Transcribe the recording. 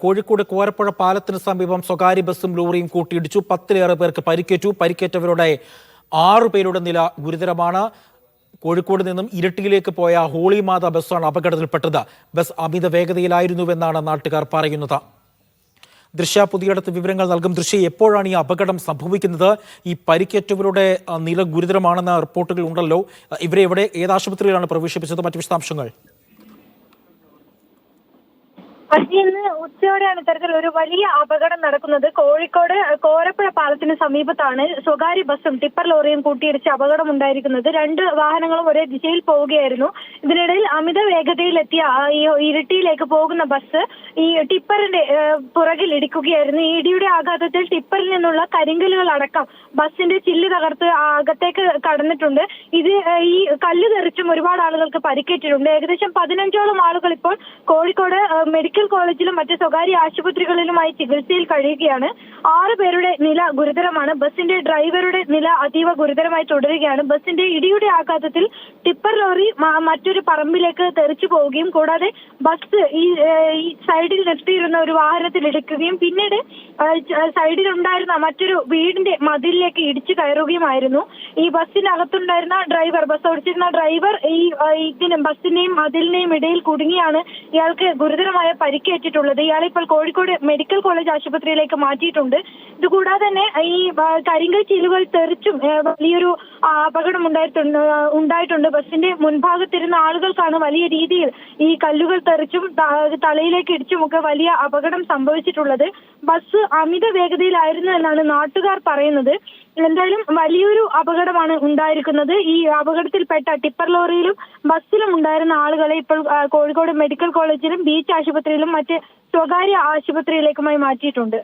കോഴിക്കോട് കോരപ്പുഴ പാലത്തിന് സമീപം സ്വകാര്യ ബസ്സും ലോറിയും കൂട്ടിയിടിച്ചു. പത്തിലേറെ പേർക്ക് പരിക്കേറ്റു. പരിക്കേറ്റവരുടെ ആറു പേരുടെ നില ഗുരുതരമാണ്. കോഴിക്കോട് നിന്നും ഇരട്ടിയിലേക്ക് പോയ ഹോളി മാത ബസ്സാണ് അപകടത്തിൽപ്പെട്ടത്. ബസ് അമിത വേഗതയിലായിരുന്നുവെന്നാണ് നാട്ടുകാർ പറയുന്നത്. ദൃശ്യ പുതിയടത്ത് വിവരങ്ങൾ നൽകും. ദൃശ്യ എപ്പോഴാണ് ഈ അപകടം സംഭവിക്കുന്നത്? ഈ പരിക്കേറ്റവരുടെ നില ഗുരുതരമാണെന്ന റിപ്പോർട്ടുകൾ ഉണ്ടല്ലോ. ഇവരെ എവിടെ ഏത് ആശുപത്രിയിലാണ് പ്രവേശിപ്പിച്ചത്? മറ്റു വിശദാംശങ്ങൾ. പക്ഷേ ഇന്ന് ഉച്ചയോടെയാണ് ഇത്തരത്തിൽ ഒരു വലിയ അപകടം നടക്കുന്നത്. കോഴിക്കോട് കോരപ്പുഴ പാലത്തിന് സമീപത്താണ് സ്വകാര്യ ബസ്സും ടിപ്പർ ലോറിയും കൂട്ടിയിടിച്ച് അപകടമുണ്ടായിരിക്കുന്നത്. രണ്ട് വാഹനങ്ങളും ഒരേ ദിശയിൽ പോവുകയായിരുന്നു. ഇതിനിടയിൽ അമിത വേഗതയിലെത്തിയ ഈ ഇരിട്ടിയിലേക്ക് പോകുന്ന ബസ് ഈ ടിപ്പറിന്റെ പുറകിൽ ഇടിക്കുകയായിരുന്നു. ഈ ഇടിയുടെ ആഘാതത്തിൽ ടിപ്പറിൽ നിന്നുള്ള കരിങ്കല്ലുകൾ അടക്കം ബസിന്റെ ചില്ല് തകർത്ത് അകത്തേക്ക് കടന്നിട്ടുണ്ട്. ഇത് ഈ കല്ല് തെറിച്ചും ഒരുപാട് ആളുകൾക്ക് പരിക്കേറ്റിട്ടുണ്ട്. ഏകദേശം പതിനഞ്ചോളം ആളുകൾ ഇപ്പോൾ കോഴിക്കോട് മെഡിക്കൽ കോളേജിലും മറ്റ് സ്വകാര്യ ആശുപത്രികളിലുമായി ചികിത്സയിൽ കഴിയുകയാണ്. ആറ് പേരുടെ നില ഗുരുതരമാണ്. ബസിന്റെ ഡ്രൈവറുടെ നില അതീവ ഗുരുതരമായി തുടരുകയാണ്. ബസിന്റെ ഇടിയുടെ ആഘാതത്തിൽ ടിപ്പർ ലോറി മറ്റൊരു പറമ്പിലേക്ക് തെറിച്ചു പോവുകയും കൂടാതെ ബസ് ഈ സൈഡിൽ നിർത്തിയിരുന്ന ഒരു വാഹനത്തിൽ ഇടിക്കുകയും പിന്നീട് സൈഡിൽ ഉണ്ടായിരുന്ന മറ്റൊരു വീടിന്റെ മതിലിലേക്ക് ഇടിച്ചു കയറുകയുമായിരുന്നു. ഈ ബസ്സിനകത്തുണ്ടായിരുന്ന ഡ്രൈവർ ബസ് ഓടിച്ചിരുന്ന ഡ്രൈവർ ഈ ഇതിനും ബസ്സിന്റെയും മതിലിന്റെയും ഇടയിൽ കുടുങ്ങിയാണ് ഇയാൾക്ക് ഗുരുതരമായ പരിക്കേറ്റിട്ടുള്ളത്. ഇയാളെ ഇപ്പോൾ കോഴിക്കോട് മെഡിക്കൽ കോളേജ് ആശുപത്രിയിലേക്ക് മാറ്റിയിട്ടുണ്ട്. ഇതുകൂടാതെ തന്നെ ഈ കരിങ്കൽ ചീലുകൾ തെറിച്ചും വലിയൊരു അപകടം ഉണ്ടായിട്ടുണ്ട് ഉണ്ടായിട്ടുണ്ട്. ബസിന്റെ മുൻഭാഗത്തിരുന്ന ആളുകൾക്കാണ് വലിയ രീതിയിൽ ഈ കല്ലുകൾ തെറിച്ചും തലയിലേക്ക് ഇടിച്ചും ഒക്കെ വലിയ അപകടം സംഭവിച്ചിട്ടുള്ളത്. ബസ് അമിത വേഗതയിലായിരുന്നു എന്നാണ് നാട്ടുകാർ പറയുന്നത്. എന്തായാലും വലിയൊരു അപകടമാണ് ഉണ്ടായിരിക്കുന്നത്. ഈ അപകടത്തിൽപ്പെട്ട ടിപ്പർ ലോറിയിലും ബസ്സിലും ഉണ്ടായിരുന്ന ആളുകളെ ഇപ്പോൾ കോഴിക്കോട് മെഡിക്കൽ കോളേജിലും ബീച്ച് ആശുപത്രിയിലും മറ്റ് സ്വകാര്യ ആശുപത്രിയിലേക്കുമായി മാറ്റിയിട്ടുണ്ട്.